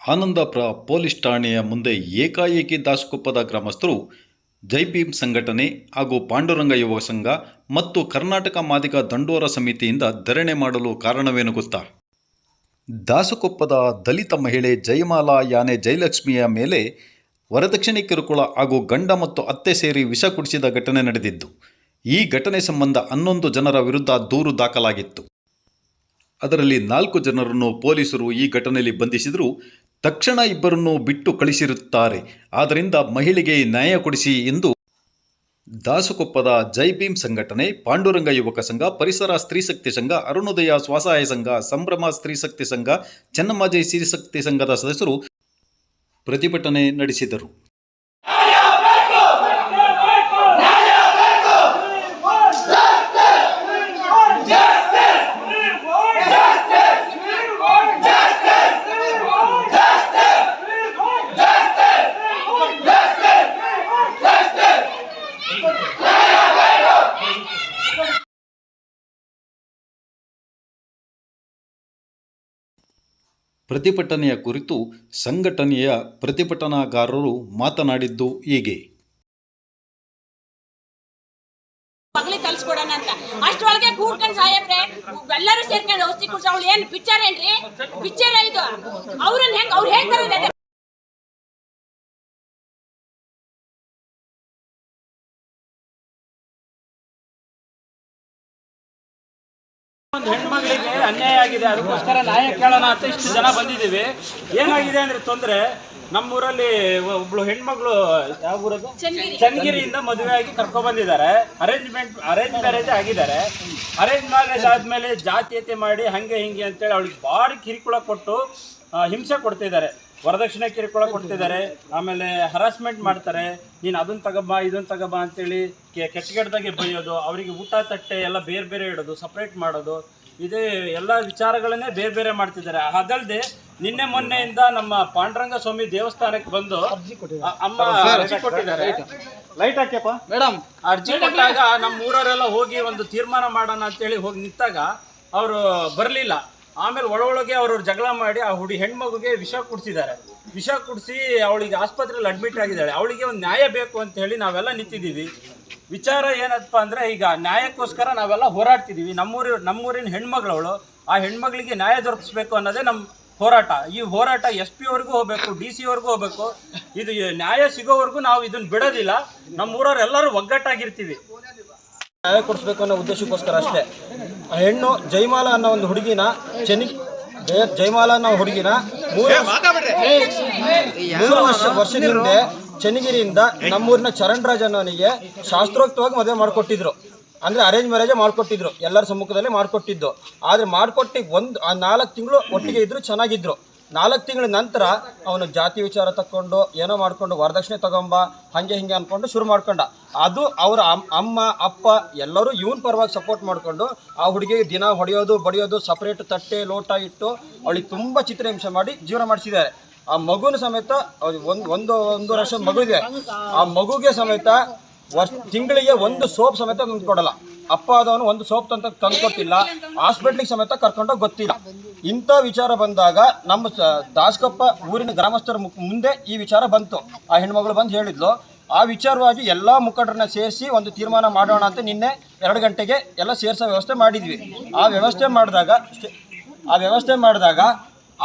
Anandapura police ಠಾಣೆಯ ಮುಂದೆ ಏಕಾಏಕಿ ದಾಸಕೊಪ್ಪದ ಗ್ರಾಮಸ್ಥರು ಜೈ ಭೀಮ್ ಸಂಘಟನೆ ಹಾಗೂ ಪಾಂಡುರಂಗ ಯುವ ಸಂಘ ಮತ್ತು ಕರ್ನಾಟಕ ಮಾದಿಗ ದಂಡೋರ ಸಮಿತಿಯಿಂದ ಧರಣಿ ಮಾಡಲು ಕಾರಣವೇನು ಗೊತ್ತಾ? ದಾಸಕೊಪ್ಪದ ದಲಿತ ಮಹಿಳೆ ಜಯಮಾಲಾ ಯಾನೆ ಜಯಲಕ್ಷ್ಮಿಯ ಮೇಲೆ ವರದಕ್ಷಿಣೆ ಕಿರುಕುಳ ಹಾಗೂ ಗಂಡ ಮತ್ತು ಅತ್ತೆ ಸೇರಿ ವಿಷ ಕುಡಿಸಿದ ಘಟನೆ ನಡೆದಿದ್ದು, ಈ ಘಟನೆ ಸಂಬಂಧ ಹನ್ನೊಂದು ಜನರ ವಿರುದ್ಧ ದೂರು ದಾಖಲಾಗಿತ್ತು. ಅದರಲ್ಲಿ ನಾಲ್ಕು ಜನರನ್ನು ಪೊಲೀಸರು ಈ ಘಟನೆಯಲ್ಲಿ ಬಂಧಿಸಿದರೂ. ತಕ್ಷಣ ಇಬ್ಬರನ್ನು ಬಿಟ್ಟು ಕಳಿಸಿರುತ್ತಾರೆ. ಆದ್ದರಿಂದ ಮಹಿಳೆಗೆ ನ್ಯಾಯ ಕೊಡಿಸಿ ಎಂದು ದಾಸುಕೊಪ್ಪದ ಜೈಭೀಮ್ ಸಂಘಟನೆ, ಪಾಂಡುರಂಗ ಯುವಕ ಸಂಘ, ಪರಿಸರ ಸ್ತ್ರೀಶಕ್ತಿ ಸಂಘ, ಅರುಣೋದಯ ಸ್ವಸಹಾಯ ಸಂಘ, ಸಂಭ್ರಮ ಸ್ತ್ರೀಶಕ್ತಿ ಸಂಘ ಚೆನ್ನಮ್ಮಾಜಿ ಸ್ತ್ರೀಶಕ್ತಿ ಸಂಘದ ಸದಸ್ಯರು ಪ್ರತಿಭಟನೆ ನಡೆಸಿದರು. ಪ್ರತಿಭಟನೆಯ ಕುರಿತು ಸಂಘಟನೆಯ ಪ್ರತಿಭಟನಾಕಾರರು ಮಾತನಾಡಿದ್ದು ಹೀಗೆ. ಮಗಳಿಗೆ ಕಲ್ಸ್ಕೊಡೋಣ ಅಂತ. ಅಷ್ಟೊಳಗೆ ಕೂಡ್ಕೊಂಡು ಸಾಯಬ್ರೆ ಎಲ್ಲರೂ ಸೇರ್ಕೊಂಡು ಔಷಧಿ ಕುಡ್ಸ ಅವಳು ಏನ್ ಪಿಕ್ಚರ್ ಏನ್ರಿ? ಪಿಕ್ಚರ್ ಇದು. ಅವ್ರನ್ನ ಹೆಂಗ್ ಅವ್ರು ಹೇಳ್ತಾರೆ ಒಂದು ಹೆಣ್ಮಗಳಿಗೆ ಅನ್ಯಾಯ ಆಗಿದೆ ಅದಕ್ಕೋಸ್ಕರ ನ್ಯಾಯ ಕೇಳೋಣ ಅಂತ ಇಷ್ಟು ಜನ ಬಂದಿದ್ದೀವಿ. ಏನಾಗಿದೆ ಅಂದ್ರೆ ತೊಂದರೆ? ನಮ್ಮೂರಲ್ಲಿ ಒಬ್ಳು ಹೆಣ್ಮಗಳು ಯಾವ ಊರದು? ಚನ್ನಗಿರಿ. ಚನ್ನಗಿರಿಯಿಂದ ಮದುವೆ ಆಗಿ ಕರ್ಕೊಂಡ್ ಬಂದಿದ್ದಾರೆ. ಅರೇಂಜ್ಮೆಂಟ್ ಅರೇಂಜ್ ಮ್ಯಾರೇಜ್ ಆಗಿದ್ದಾರೆ. ಅರೇಂಜ್ ಮ್ಯಾರೇಜ್ ಆದ್ಮೇಲೆ ಜಾತೀಯತೆ ಮಾಡಿ ಹಂಗೆ ಹಿಂಗೆ ಅಂತೇಳಿ ಅವಳಿಗೆ ಭಾರಿ ಕಿರಿಕುಳ ಕೊಟ್ಟು ಹಿಂಸೆ ಕೊಡ್ತಿದ್ದಾರೆ. ವರದಕ್ಷಿಣೆ ಕಿರುಕುಳ ಕೊಡ್ತಿದ್ದಾರೆ. ಆಮೇಲೆ ಹರಾಸ್ಮೆಂಟ್ ಮಾಡ್ತಾರೆ. ನೀನು ಅದನ್ನ ತಗೋಬಾ ಇದನ್ನ ತಗೋಬಾ ಅಂತೇಳಿ ಕೆ ಕೆಟ್ಟಗೆಡ್ದಾಗೆ ಬೈಯೋದು ಅವರಿಗೆ ಊಟ ತಟ್ಟೆ ಎಲ್ಲ ಬೇರೆ ಬೇರೆ ಇಡೋದು ಸಪ್ರೇಟ್ ಮಾಡೋದು. ಇದೇ ಎಲ್ಲ ವಿಚಾರಗಳನ್ನೇ ಬೇರೆ ಬೇರೆ ಮಾಡ್ತಿದ್ದಾರೆ. ಅದಲ್ಲದೆ ನಿನ್ನೆ ಮೊನ್ನೆಯಿಂದ ನಮ್ಮ ಪಾಂಡುರಂಗ ಸ್ವಾಮಿ ದೇವಸ್ಥಾನಕ್ಕೆ ಬಂದು ಅಮ್ಮ ಅರ್ಜಿ ಕೊಟ್ಟಿದ್ದಾರೆ. ಲೈಟ್ ಹಾಕ್ಯಪ್ಪ. ಮೇಡಮ್ ಅರ್ಜಿ ಕೊಟ್ಟಾಗ ನಮ್ಮ ಊರವರೆಲ್ಲ ಹೋಗಿ ಒಂದು ತೀರ್ಮಾನ ಮಾಡೋಣ ಅಂತೇಳಿ ಹೋಗಿ ನಿಂತಾಗ ಅವರು ಬರಲಿಲ್ಲ. ಆಮೇಲೆ ಒಳೊಳಗೆ ಅವ್ರವ್ರು ಜಗಳ ಮಾಡಿ ಆ ಹುಡಿ ಹೆಣ್ಮಗುಗೆ ವಿಷ ಕುಡಿಸಿದ್ದಾರೆ. ವಿಷ ಕುಡಿಸಿ ಅವಳಿಗೆ ಆಸ್ಪತ್ರೆಯಲ್ಲಿ ಅಡ್ಮಿಟ್ ಆಗಿದ್ದಾಳೆ. ಅವಳಿಗೆ ಒಂದು ನ್ಯಾಯ ಬೇಕು ಅಂತ ಹೇಳಿ ನಾವೆಲ್ಲ ನಿಂತಿದ್ದೀವಿ. ವಿಚಾರ ಏನಪ್ಪ ಅಂದ್ರೆ ಈಗ ನ್ಯಾಯಕ್ಕೋಸ್ಕರ ನಾವೆಲ್ಲ ಹೋರಾಡ್ತಿದ್ದೀವಿ. ನಮ್ಮೂರಿ, ನಮ್ಮೂರಿನ ಹೆಣ್ಮಗಳವಳು ಆ ಹೆಣ್ಮಗಳಿಗೆ ನ್ಯಾಯ ದೊರಕಿಸ್ಬೇಕು ಅನ್ನೋದೇ ನಮ್ಮ ಹೋರಾಟ. ಈ ಹೋರಾಟ ಎಸ್ ಪಿ ಅವ್ರಿಗೂ ಹೋಗ್ಬೇಕು, ಡಿ ಸಿ ಅವ್ರಿಗೂ ಹೋಗ್ಬೇಕು. ಇದು ನ್ಯಾಯ ಸಿಗೋವರೆಗೂ ನಾವು ಇದನ್ನ ಬಿಡೋದಿಲ್ಲ. ನಮ್ಮೂರವ್ರು ಎಲ್ಲರೂ ಒಗ್ಗಟ್ಟಾಗಿರ್ತೀವಿ. ನ್ಯಾಯ ಕೊಡಿಸ್ಬೇಕು ಅನ್ನೋ ಉದ್ದೇಶಕ್ಕೋಸ್ಕರ ಅಷ್ಟೇ. ಆ ಹೆಣ್ಣು ಜೈಮಾಲ ಅನ್ನೋ ಒಂದು ಹುಡುಗಿನ ಚೆನ್ನಿ ಜಯ ಜೈಮಾಲ ಅನ್ನೋ ಹುಡುಗಿನ ಮೂರು ಮೂರು ವರ್ಷ ವರ್ಷದ ಹಿಂದೆ ಚೆನ್ನಗಿರಿಯಿಂದ ನಮ್ಮೂರಿನ ಚರಣ್ ರಾಜ್ ಅನ್ನೋನಿಗೆ ಶಾಸ್ತ್ರೋಕ್ತವಾಗಿ ಮದುವೆ ಮಾಡಿಕೊಟ್ಟಿದ್ರು. ಅಂದ್ರೆ ಅರೇಂಜ್ ಮ್ಯಾರೇಜ್ ಮಾಡ್ಕೊಟ್ಟಿದ್ರು. ಎಲ್ಲರ ಸಮ್ಮುಖದಲ್ಲಿ ಮಾಡ್ಕೊಟ್ಟಿದ್ದು. ಆದ್ರೆ ಮಾಡಿಕೊಟ್ಟು ಒಂದು ಆ ನಾಲ್ಕು ತಿಂಗಳು ಒಟ್ಟಿಗೆ ಇದ್ರು ಚೆನ್ನಾಗಿದ್ರು. ನಾಲ್ಕು ತಿಂಗಳ ನಂತರ ಅವನು ಜಾತಿ ವಿಚಾರ ತಕ್ಕೊಂಡು, ಏನೋ ಮಾಡಿಕೊಂಡು, ವರದಕ್ಷಿಣೆ ತಗೊಂಬ, ಹಂಗೆ ಹಿಂಗೆ ಅಂದ್ಕೊಂಡು ಶುರು ಮಾಡ್ಕೊಂಡ. ಅದು ಅವರ ಅಮ್ಮ, ಅಪ್ಪ, ಎಲ್ಲರೂ ಇವನ್ ಪರವಾಗಿ ಸಪೋರ್ಟ್ ಮಾಡಿಕೊಂಡು ಆ ಹುಡುಗಿಗೆ ದಿನ ಹೊಡೆಯೋದು, ಬಡಿಯೋದು ಸಪ್ರೇಟ್ ತಟ್ಟೆ, ಲೋಟ ಇಟ್ಟು ಅವಳಿಗೆ ತುಂಬ ಚಿತ್ರಹಿಂಸೆ ಮಾಡಿ ಜೀವನ ಮಾಡಿಸಿದ್ದಾರೆ. ಆ ಮಗುನ ಸಮೇತ, ಒಂದು ಒಂದು ಒಂದು ವರ್ಷ ಮಗು ಇದೆ ಆ ಮಗುಗೆ ಸಮೇತ ವರ್ಷ ತಿಂಗಳಿಗೆ ಒಂದು ಸೋಪ್ ಸಮೇತ ತಂದು ಕೊಡಲ್ಲ. ಅಪ್ಪ ಆದವನು ಒಂದು ಸೋಪ್ ತಂತ ತಂದು ಕೊಟ್ಟಿಲ್ಲ. ಹಾಸ್ಪಿಟ್ಲಿಗೆ ಸಮೇತ ಕರ್ಕೊಂಡೋಗಿ ಗೊತ್ತಿಲ್ಲ. ಇಂಥ ವಿಚಾರ ಬಂದಾಗ ನಮ್ಮ ದಾಸಕಪ್ಪ ಊರಿನ ಗ್ರಾಮಸ್ಥರ ಮುಂದೆ ಈ ವಿಚಾರ ಬಂತು. ಆ ಹೆಣ್ಮಗಳು ಬಂದು ಹೇಳಿದ್ಲು, ಆ ವಿಚಾರವಾಗಿ ಎಲ್ಲ ಮುಖಂಡರನ್ನ ಸೇರಿಸಿ ಒಂದು ತೀರ್ಮಾನ ಮಾಡೋಣ ಅಂತ ನಿನ್ನೆ ಎರಡು ಗಂಟೆಗೆ ಎಲ್ಲ ಸೇರಿಸೋ ವ್ಯವಸ್ಥೆ ಮಾಡಿದ್ವಿ. ಆ ವ್ಯವಸ್ಥೆ ಮಾಡಿದಾಗ ಆ ವ್ಯವಸ್ಥೆ ಮಾಡಿದಾಗ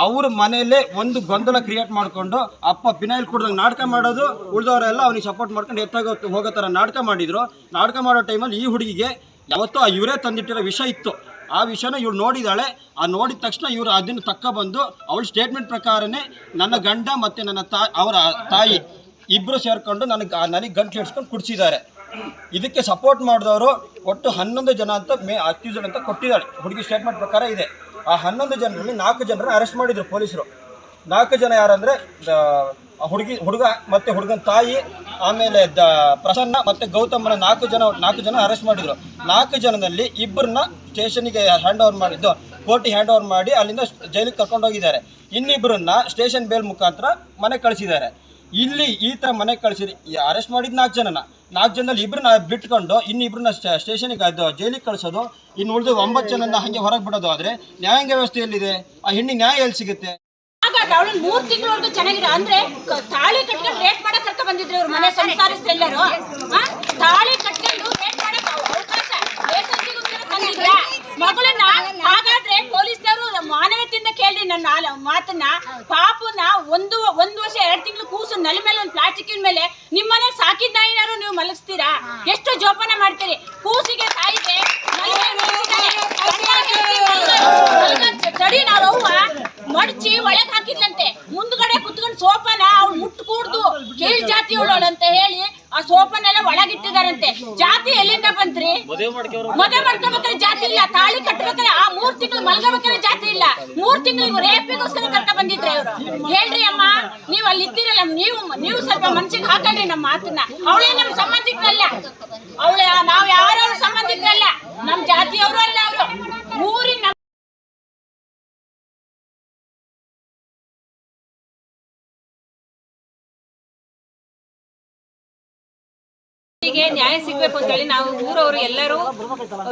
ಅವ್ರ ಮನೆಯಲ್ಲೇ ಒಂದು ಗೊಂದಲ ಕ್ರಿಯೇಟ್ ಮಾಡಿಕೊಂಡು ಅಪ್ಪ ಪಿನಾಯಿಲ್ ಕುಡ್ದಂಗೆ ನಾಟಕ ಮಾಡೋದು, ಉಳಿದವರೆಲ್ಲ ಅವ್ನಿಗೆ ಸಪೋರ್ಟ್ ಮಾಡ್ಕೊಂಡು ಎತ್ತಾಗ ಹೋಗೋ ಥರ ನಾಟಕ ಮಾಡಿದರು. ನಾಟಕ ಮಾಡೋ ಟೈಮಲ್ಲಿ ಈ ಹುಡುಗಿಗೆ ಯಾವತ್ತೂ ಆ ಇವರೇ ತಂದಿಟ್ಟಿರೋ ವಿಷಯ ಇತ್ತು. ಆ ವಿಷಯನ ಇವ್ರು ನೋಡಿದಾಳೆ. ಆ ನೋಡಿದ ತಕ್ಷಣ ಇವರು ಅದನ್ನು ತಕ್ಕ ಬಂದು ಅವಳ ಸ್ಟೇಟ್ಮೆಂಟ್ ಪ್ರಕಾರನೇ ನನ್ನ ಗಂಡ ಮತ್ತು ನನ್ನ ಅವರ ತಾಯಿ ಇಬ್ಬರು ಸೇರಿಕೊಂಡು ನನಗೆ ನನಗೆ ಗಂಟು ಹಿಡ್ಸ್ಕೊಂಡು ಕುಡಿಸಿದ್ದಾರೆ. ಇದಕ್ಕೆ ಸಪೋರ್ಟ್ ಮಾಡಿದವರು ಒಟ್ಟು ಹನ್ನೊಂದು ಜನ ಅಂತ ಮೇ ಅಕ್ಯೂಸಡ್ ಅಂತ ಕೊಟ್ಟಿದ್ದಾಳೆ. ಹುಡುಗಿ ಸ್ಟೇಟ್ಮೆಂಟ್ ಪ್ರಕಾರ ಇದೆ. ಆ ಹನ್ನೊಂದು ಜನರಲ್ಲಿ ನಾಲ್ಕು ಜನರನ್ನ ಅರೆಸ್ಟ್ ಮಾಡಿದ್ರು ಪೊಲೀಸರು. ನಾಲ್ಕು ಜನ ಯಾರಂದರೆ ಹುಡುಗಿ, ಹುಡುಗ ಮತ್ತೆ ಹುಡುಗನ ತಾಯಿ, ಆಮೇಲೆ ದ, ಪ್ರಸನ್ನ ಮತ್ತೆ ಗೌತಮನ ನಾಲ್ಕು ಜನ ನಾಲ್ಕು ಜನ ಅರೆಸ್ಟ್ ಮಾಡಿದ್ರು. ನಾಲ್ಕು ಜನದಲ್ಲಿ ಇಬ್ಬರನ್ನ ಸ್ಟೇಷನ್ಗೆ ಹ್ಯಾಂಡ್ ಓವರ್ ಮಾಡಿದ್ದು, ಕೋರ್ಟಿಗೆ ಹ್ಯಾಂಡ್ ಓವರ್ ಮಾಡಿ ಅಲ್ಲಿಂದ ಜೈಲಿಗೆ ಕರ್ಕೊಂಡೋಗಿದ್ದಾರೆ ಇನ್ನಿಬ್ಬರನ್ನ ಸ್ಟೇಷನ್ ಬೇಲ್ ಮುಖಾಂತರ ಮನೆ ಕಳಿಸಿದ್ದಾರೆ. ಇಲ್ಲಿ ಈ ಥರ ಮನೆ ಕಳಿಸಿರಿ ಅರೆಸ್ಟ್ ಮಾಡಿದ ನಾಲ್ಕು ಜನನ. ನಾಲ್ಕು ಜನದಲ್ಲಿ ಇಬ್ಬರನ್ನ ಬಿಟ್ಕೊಂಡು ಇನ್ನಿಬ್ಬರನ್ನ ಸ್ಟೇಷನ್ಗೆ ಅದು ಜೈಲಿಗೆ ಕಳಿಸೋದು. ಇನ್ನು ಉಳಿದು ಒಂಬತ್ತು ಜನನ ಹಾಗೆ ಹೊರಗೆ ಬಿಡೋದು. ಆದರೆ ನ್ಯಾಯಾಂಗ ವ್ಯವಸ್ಥೆ ಎಲ್ಲಿದೆ? ಆ ಹೆಣ್ಣಿಗೆ ನ್ಯಾಯ ಎಲ್ಲಿ ಸಿಗುತ್ತೆ? ಇವಾಗ ಅವಳನ್ನ ಮೂರ್ ತಿಂಗಳವರೆಗೂ ಚೆನ್ನಾಗಿರ ಅಂದ್ರೆ ತಾಳಿ ಕಟ್ಕೊಂಡು ರೇಟ್ ಮಾಡಕ್ ಕರ್ಕ ಬಂದಿದ್ರು ಇವ್ರ ಮನೆ ಸಂಸಾರಿಸ್ರೆಲ್ಲರೂ. ಎಲ್ಲರೂ ತಾಳಿ ಕಟ್ಕೊಂಡು ರೇಟ್ ಮಾಡಕ್ ಅವ- ಅವಕಾಶ ದೇಶಕ್ಕೋಸ್ಕರ ತಂದಿದ್ರ ಮಗಳನ್ನ ಹಾಗಾದ್ರೆ ಪೊಲೀಸ್ನವರು ಮಾನವತೆಯಿಂದ ಕೇಳಿ ನನ್ನ ಮಾತನ್ನ ಪಾಪನ ಒಂದು ಒಂದು ವರ್ಷ ಎರಡು ತಿಂಗಳು ಕೂಸು ನಲ್ ಮೇಲೆ ಒಂದು ಪ್ಲಾಸ್ಟಿಕ್ ಮೇಲೆ ನಿಮ್ಮನೆ ಸಾಕಿದ ನಾಯಿನಾರು ನೀವು ಮಲಗಿಸ್ತೀರಾ? ಎಷ್ಟು ಜೋಪಾನ ಮಾಡ್ತೀರಿ? ಕೂಸಿಗೆ ತಾಯಿಗೆ ನಲ್ ಮೇಲೆ ಮಲಗಿಸಿದಾಳೆ. ಮಲ್ಗ- ತಡಿ ನಾವು ಅವ್ವ ಮಡಚಿ ಒಳಗ್ ಹಾಕಿದ್ಲಂತೆ ಮುಂದ್ಗಡೆ ಕುತ್ಕೊಂಡು ಸೋಫಾನ ಅವ್ಳು ಮುಟ್ಟು ಕೂಡ್ದು ಕೀಳ್ ಜಾತಿ ಅಂತ ಹೇಳಿ ಆ ಸೋಫಾನೆಲ್ಲ ಒಳಗಿಟ್ಟಿದಾರಂತೆ ಜಾತಿ ಬಂದ್ರಿ ಬಂತ್ರಿ? ಮದುವೆ ಮಾಡ್ಕೋಬೇಕಾದ್ರೆ ಜಾತಿ ಇಲ್ಲ ತಾಳಿ ಕಟ್ಬೇಕಾದ್ರೆ ಆ ಮೂರ್ ತಿಂಗಳು ಮಲಗಬೇಕಾದ್ರೆ ಜಾತಿ ಇಲ್ಲ. ಮೂರ್ ತಿಂಗಳು ರೇಪಿಗೋಸ್ಕರ ಕರ್ಕ ಬಂದಿದ್ರೆ ಇವರು ಹೇಳ್ರಿ ಅಮ್ಮ ನೀವು ಅಲ್ಲಿ ಇದ್ದೀರಲ್ಲ ನೀವು ನೀವು ಸ್ವಲ್ಪ ಮನ್ಸಿಗೆ ಹಾಕಲ್ರಿ ನಮ್ಮ ಮಾತನ್ನ. ಅವಳೇ ನಮ್ ಸಂಬಂಧಿಕರಲ್ಲ. ಅವಳ ನಾವ್ ಯಾರು ಸಂಬಂಧಿಕರಲ್ಲ. ನಮ್ ಜಾತಿಯವರು ಅಲ್ಲ ಅವರು. ಊರಿನ ನಮ್- ಗೆ ನ್ಯಾಯ ಸಿಗ್ಬೇಕು ಅಂತೇಳಿ ನಾವು ಊರವರು ಎಲ್ಲರೂ,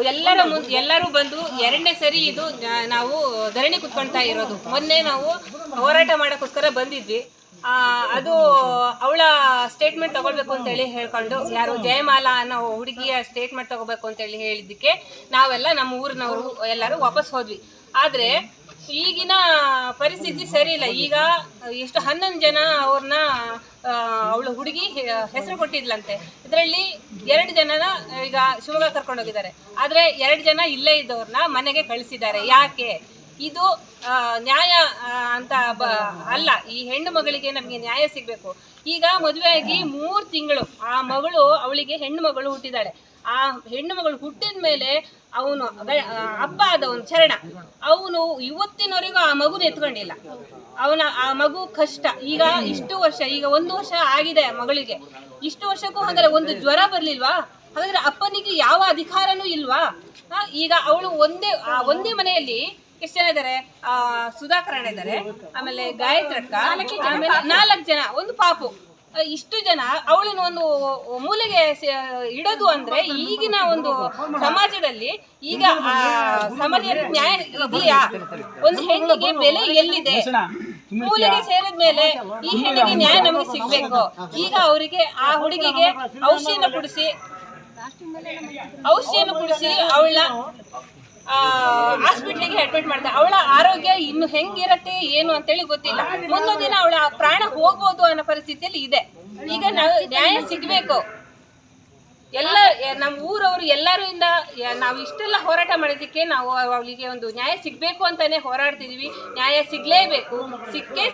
ಎಲ್ಲರ ಮುಂದೆ, ಎಲ್ಲರೂ ಬಂದು ಎರಡನೇ ಸರಿ ಇದು ನಾವು ಧರಣಿ ಕುತ್ಕೊಳ್ತಾ ಇರೋದು. ಮೊನ್ನೆ ನಾವು ಹೋರಾಟ ಮಾಡೋಕ್ಕೋಸ್ಕರ ಬಂದಿದ್ವಿ. ಅದು ಅವಳ ಸ್ಟೇಟ್ಮೆಂಟ್ ತಗೊಳ್ಬೇಕು ಅಂತೇಳಿ ಹೇಳ್ಕೊಂಡು, ಯಾರು ಜಯಮಾಲಾ ಅನ್ನೋ ಹುಡುಗಿಯ ಸ್ಟೇಟ್ಮೆಂಟ್ ತಗೋಬೇಕು ಅಂತೇಳಿ ಹೇಳಿದ್ದಕ್ಕೆ ನಾವೆಲ್ಲ ನಮ್ಮ ಊರಿನವರು ಎಲ್ಲರೂ ವಾಪಸ್ ಹೋದ್ವಿ. ಆದರೆ ಈಗಿನ ಪರಿಸ್ಥಿತಿ ಸರಿ ಇಲ್ಲ. ಈಗ ಎಷ್ಟು ಹನ್ನೊಂದು ಜನ ಅವ್ರನ್ನ ಅವಳು ಹುಡುಗಿ ಹೆಸರು ಕೊಟ್ಟಿದ್ಲಂತೆ. ಇದರಲ್ಲಿ ಎರಡು ಜನನ ಈಗ ಶಿವಮೊಗ್ಗ ಕರ್ಕೊಂಡೋಗಿದ್ದಾರೆ ಆದರೆ ಎರಡು ಜನ ಇಲ್ಲೇ ಇದ್ದವ್ರನ್ನ ಮನೆಗೆ ಕಳಿಸಿದ್ದಾರೆ. ಯಾಕೆ? ಇದು ನ್ಯಾಯ ಅಂತ ಅಲ್ಲ, ಈ ಹೆಣ್ಣು ಮಗಳಿಗೆ ನಮಗೆ ನ್ಯಾಯ ಸಿಗಬೇಕು. ಈಗ ಮದುವೆಯಾಗಿ ಮೂರು ತಿಂಗಳು ಆ ಮಗಳು ಅವಳಿಗೆ ಹೆಣ್ಣು ಮಗಳು ಹುಟ್ಟಿದಾಳೆ. ಆ ಹೆಣ್ಣು ಮಗಳು ಹುಟ್ಟಿದ ಮೇಲೆ ಅವನು ಅಪ್ಪ ಆದವನು ಚರಣ ಅವನು ಇವತ್ತಿನವರೆಗೂ ಆ ಮಗುನ ಎತ್ಕೊಂಡಿಲ್ಲ. ಅವನ, ಆ ಮಗು ಕಷ್ಟ. ಈಗ ಇಷ್ಟು ವರ್ಷ, ಈಗ ಒಂದು ವರ್ಷ ಆಗಿದೆ ಮಗಳಿಗೆ. ಇಷ್ಟು ವರ್ಷಕ್ಕೂ ಹಾಗಾದ್ರೆ ಒಂದು ಜ್ವರ ಬರ್ಲಿಲ್ವಾ? ಹಾಗಾದ್ರೆ ಅಪ್ಪನಿಗೆ ಯಾವ ಅಧಿಕಾರನೂ ಇಲ್ವಾ? ಈಗ ಅವಳು ಒಂದೇ, ಆ, ಒಂದೇ ಮನೆಯಲ್ಲಿ ಜನ ಇದ್ದಾರೆ ಆ ಸುಧಾಕರಣ ಇದ್ದಾರೆ ಆಮೇಲೆ ಗಾಯತ್ರಕ್ಕ ಆಮೇಲೆ ನಾಲ್ಕು ಜನ ಒಂದು ಪಾಪು. ಇಷ್ಟು ಜನ ಅವಳನ್ನ ಒಂದು ಮೂಲೆಗೆ ಇಡೋದು ಅಂದ್ರೆ ಈಗಿನ ಒಂದು ಸಮಾಜದಲ್ಲಿ ಈಗ ಸಮಾಜ ನ್ಯಾಯ ಇದೆಯಾ? ಒಂದು ಹೆಣ್ಣಿಗೆ ಬೆಲೆ ಎಲ್ಲಿದೆ? ಮೂಲೆಗೆ ಸೇರಿದ ಮೇಲೆ ಈ ಹೆಣ್ಣಿಗೆ ನ್ಯಾಯ ನಮಗೆ ಸಿಗ್ಬೇಕು. ಈಗ ಅವರಿಗೆ ಆ ಹುಡುಗಿಗೆ ಔಷಧಿಯನ್ನು ಕುಡಿಸಿ ಔಷಧಿಯನ್ನು ಕುಡಿಸಿ ಅವಳ ಹಾಸ್ಪಿಟ್ಲಿಗೆ ಅಡ್ಮಿಟ್ ಮಾಡ್ತಾರೆ ಅವಳ ಆರೋಗ್ಯ ಇನ್ನು ಹೆಂಗಿರತ್ತೆ, ಏನು ಅಂತೇಳಿ ಗೊತ್ತಿಲ್ಲ. ಮುಂದೊಂದು ದಿನ ಅವಳ ಪ್ರಾಣ ಹೋಗ್ಬೋದು ಅನ್ನೋ ಪರಿಸ್ಥಿತಿಯಲ್ಲಿ ಇದೆ. ಈಗ ನಾವು ನ್ಯಾಯ ಸಿಗ್ಬೇಕು. ಎಲ್ಲ ನಮ್ಮ ಊರವರು ಎಲ್ಲರೂ ಇಂದ ನಾವು ಇಷ್ಟೆಲ್ಲ ಹೋರಾಟ ಮಾಡಿದ್ದಕ್ಕೆ ನಾವು ಅವಳಿಗೆ ಒಂದು ನ್ಯಾಯ ಸಿಗ್ಬೇಕು ಅಂತಾನೆ ಹೋರಾಡ್ತಿದೀವಿ. ನ್ಯಾಯ ಸಿಗ್ಲೇಬೇಕು. ಸಿಕ್ಕೇ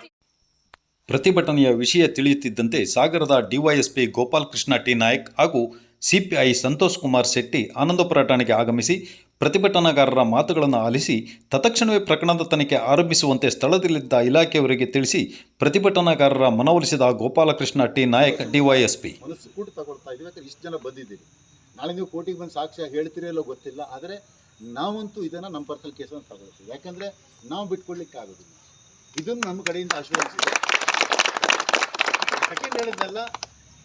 ಪ್ರತಿಭಟನೆಯ ವಿಷಯ ತಿಳಿಯುತ್ತಿದ್ದಂತೆ ಸಾಗರದ ಡಿವೈಎಸ್ಪಿ ಗೋಪಾಲ್ ಕೃಷ್ಣ ಟಿ ನಾಯಕ್ ಹಾಗೂ ಸಿಪಿಐ ಸಂತೋಷ್ ಕುಮಾರ್ ಶೆಟ್ಟಿ ಆನಂದಪುರ ಠಾಣೆಗೆ ಆಗಮಿಸಿ ಪ್ರತಿಭಟನಾಕಾರರ ಮಾತುಗಳನ್ನು ಆಲಿಸಿ ತತ್ಕ್ಷಣವೇ ಪ್ರಕರಣದ ತನಿಖೆ ಆರಂಭಿಸುವಂತೆ ಸ್ಥಳದಲ್ಲಿದ್ದ ಇಲಾಖೆಯವರಿಗೆ ತಿಳಿಸಿ ಪ್ರತಿಭಟನಾಗಾರರ ಮನವೊಲಿಸಿದ ಗೋಪಾಲಕೃಷ್ಣ ಟಿ. ನಾಯಕ್ ಡಿವೈಎಸ್ಪಿ ಇದೀವಿ ಯಾಕಂದ್ರೆ ಇಷ್ಟು ಜನ ಬಂದಿದ್ದೀವಿ ನಾಳೆ ನೀವು ಕೋರ್ಟಿಗೆ ಬಂದು ಸಾಕ್ಷಿಯಾಗಿ ಹೇಳ್ತಿರೋ ಗೊತ್ತಿಲ್ಲ. ಆದರೆ ನಾವಂತೂ ಇದನ್ನು ನಮ್ಮ ಪರ್ಸನಲ್ ಕೇಸನ್ನು ತಗೊಳ್ತೀವಿ. ಯಾಕಂದರೆ ನಾವು ಬಿಟ್ಕೊಳ್ಳಿಕ್ಕೆ ಆಗೋದಿಲ್ಲ. ಇದನ್ನು ನಮ್ಮ ಕಡೆಯಿಂದ ಆಶೀರ್ವಾದ ಸೆಕೆಂಡ್ ಹೇಳಿದ್ನಲ್ಲ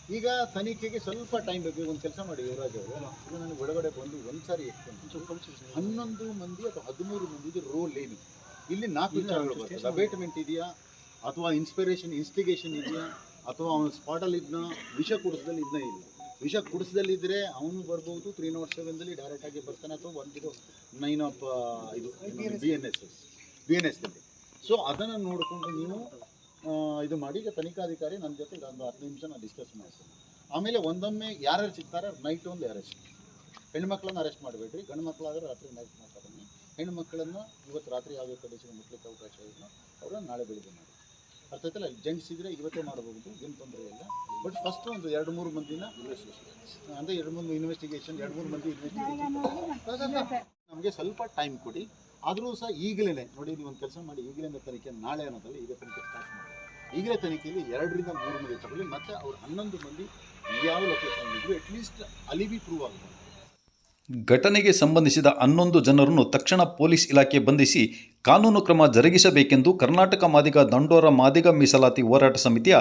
ಈಗ ತನಿಖೆಗೆ ಸ್ವಲ್ಪ ಟೈಮ್ ಬೇಕು. ಒಂದು ಕೆಲಸ ಮಾಡಿ ಯುವರಾಜ್ ಅವರು. ಇದು ನನಗೆ ಒಳಗಡೆ ಬಂದು ಒಂದು ಸಾರಿ ಎಷ್ಟು ಹನ್ನೊಂದು ಮಂದಿ ಅಥವಾ ಹದಿಮೂರು ಮಂದಿದು ರೋಲ್ ಏನು? ಇಲ್ಲಿ ನಾಲ್ಕು ವಿಚಾರಗಳು ಬರ್ತದೆ ಅಬೇಟ್ಮೆಂಟ್ ಇದೆಯಾ? ಅಥವಾ ಇನ್ಸ್ಪಿರೇಷನ್ ಇನ್ಸ್ಟಿಗೇಷನ್ ಇದೆಯಾ? ಅಥವಾ ಅವನ ಸ್ಪಾಟಲ್ಲಿ ಇದನ್ನ ವಿಷ ಕುಡಿಸದಲ್ಲಿ ಇದನ್ನ ಇಲ್ಲ ವಿಷ ಕುಡಿಸದಲ್ಲಿದ್ದರೆ ಅವನು ಬರ್ಬೋದು ತ್ರೀ ನಾಟ್ ಸೆವೆನ್ದಲ್ಲಿ ಡೈರೆಕ್ಟಾಗಿ ಬರ್ತಾನೆ ಅಥವಾ ಒನ್ ಜೀರೋ ನೈನ್ ಆಫ್ ಇದು B N S S B N ಎಸ್ದಲ್ಲಿ so ಅದನ್ನು ನೋಡಿಕೊಂಡು ನೀವು ಆ, ಇದು ಮಾಡಿ, ಈಗ ತನಿಖಾಧಿಕಾರಿ ನನ್ನ ಜೊತೆ ಒಂದು ಹತ್ತು ನಿಮಿಷ ನಾನು ಡಿಸ್ಕಸ್ ಮಾಡ್ತೀನಿ. ಆಮೇಲೆ ಒಂದೊಮ್ಮೆ ಯಾರ್ಯಾರು ಸಿಗ್ತಾರೆ ನೈಟ್ ಒಂದು ಅರೆಸ್ಟ್ ಹೆಣ್ಮಕ್ಳನ್ನ ಅರೆಸ್ಟ್ ಮಾಡಬೇಡ್ರಿ. ಗಂಡು ಮಕ್ಕಳಾದ್ರೆ ರಾತ್ರಿ ನೈಟ್ ಮಾಡ್ತಾರೆ ಹೆಣ್ಣು ಮಕ್ಕಳನ್ನು ಇವತ್ತು ರಾತ್ರಿ ಯಾವುದೇ ಪ್ರದೇಶಕ್ಕೆ ಮುಟ್ಲಿಕ್ಕೆ ಅವಕಾಶ ಇಲ್ಲ. ನಾಳೆ ಬೆಳಿಗ್ಗೆ ಮಾಡಿ. ಅರ್ಥ ಜೆಂಟ್ಸ್ ಇದ್ರೆ ಇವತ್ತೇ ಮಾಡಬಹುದು ಏನು ತೊಂದರೆ ಇಲ್ಲ. ಬಟ್ ಫಸ್ಟ್ ಒಂದು ಎರಡು ಮೂರು ಮಂದಿನ ಅಂದರೆ ಎರಡು ಮೂರು ಇನ್ವೆಸ್ಟಿಗೇಷನ್ ಎರಡು ಮೂರು ಮಂದಿ ಇನ್ವೆಸ್ಟಿಗೇಷನ್ ನಮಗೆ ಸ್ವಲ್ಪ ಟೈಮ್ ಕೊಡಿ. ಆದರೂ ಸಹ ಈಗಲೇ ನೋಡಿ ನೀವು ಒಂದು ಕೆಲಸ ಮಾಡಿ ಈಗಲೇ ತನಿಖೆ ನಾಳೆ ಅನ್ನೋದಲ್ಲ ಈಗ ತನಿಖೆ ಸ್ಟಾರ್ಟ್ ಮಾಡಿ ಈಗಲೇ ತನಿಖೆಯಲ್ಲಿ ಎರಡರಿಂದ ಮೂರು ಮಂದಿ ತಗೊಳ್ಳಿ ಮತ್ತೆ ಅವ್ರು ಹನ್ನೊಂದು ಮಂದಿ ಯಾವ ಲೊಕೇಶನ್ ಇದ್ರು ಅಟ್ಲೀಸ್ಟ್ ಅಲಿಬಿ ಪ್ರೂವ್ ಆಗಬಹುದು ಘಟನೆಗೆ ಸಂಬಂಧಿಸಿದ ಹನ್ನೊಂದು ಜನರನ್ನು ತಕ್ಷಣ ಪೊಲೀಸ್ ಇಲಾಖೆ ಬಂಧಿಸಿ ಕಾನೂನು ಕ್ರಮ ಜರುಗಿಸಬೇಕೆಂದು ಕರ್ನಾಟಕ ಮಾದಿಗ ದಂಡೋರ ಮಾದಿಗ ಮೀಸಲಾತಿ ಹೋರಾಟ ಸಮಿತಿಯ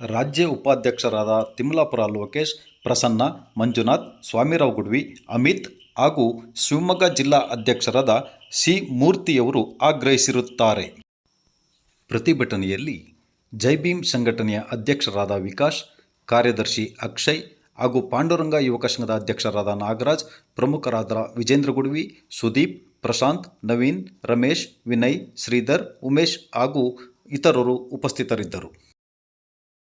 ರಾಜ್ಯ ಉಪಾಧ್ಯಕ್ಷರಾದ ತಿಮ್ಲಾಪುರ ಲೋಕೇಶ್, ಪ್ರಸನ್ನ, ಮಂಜುನಾಥ್, ಸ್ವಾಮಿರಾವ್ ಗುಡ್ವಿ, ಅಮಿತ್ ಹಾಗೂ ಶಿವಮೊಗ್ಗ ಜಿಲ್ಲಾ ಅಧ್ಯಕ್ಷರಾದ ಸಿ ಮೂರ್ತಿಯವರು ಆಗ್ರಹಿಸಿರುತ್ತಾರೆ. ಪ್ರತಿಭಟನೆಯಲ್ಲಿ ಜೈಭೀಮ್ ಸಂಘಟನೆಯ ಅಧ್ಯಕ್ಷರಾದ ವಿಕಾಶ್, ಕಾರ್ಯದರ್ಶಿ ಅಕ್ಷಯ್ ಹಾಗೂ ಪಾಂಡುರಂಗ ಯುವಕ ಸಂಘದ ಅಧ್ಯಕ್ಷರಾದ ನಾಗರಾಜ್, ಪ್ರಮುಖರಾದ ವಿಜೇಂದ್ರ ಗುಡ್ವಿ, ಸುದೀಪ್, ಪ್ರಶಾಂತ್, ನವೀನ್, ರಮೇಶ್, ವಿನಯ್, ಶ್ರೀಧರ್, ಉಮೇಶ್ ಹಾಗೂ ಇತರರು ಉಪಸ್ಥಿತರಿದ್ದರು.